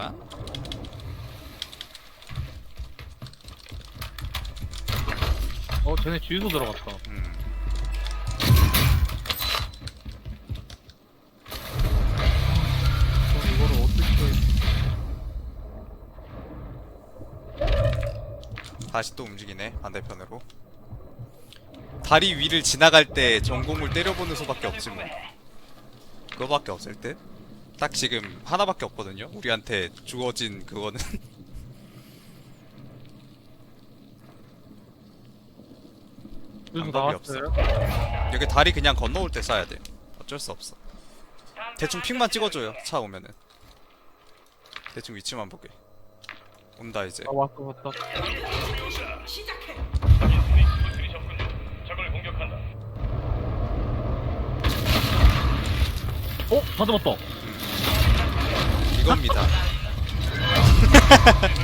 있구나. 어 쟤네 주유소 들어갔다 음. 그럼 이거를 어떻게 다시 또 움직이네 반대편으로. 다리 위를 지나갈 때 전공을 때려보는 수밖에 없지 뭐. 그거밖에 없을 듯. 딱 지금 하나밖에 없거든요. 우리한테 주어진 그거는. 주유소 방법이 나왔어요? 여기 다리 그냥 건너올 때 쏴야 돼. 어쩔 수 없어. 대충 픽만 찍어줘요. 차 오면은. 대충 위치만 보게. 온다 이제. 아 왔어 왔다 적을 공격한다. 어? 다 잡았다 이겁니다.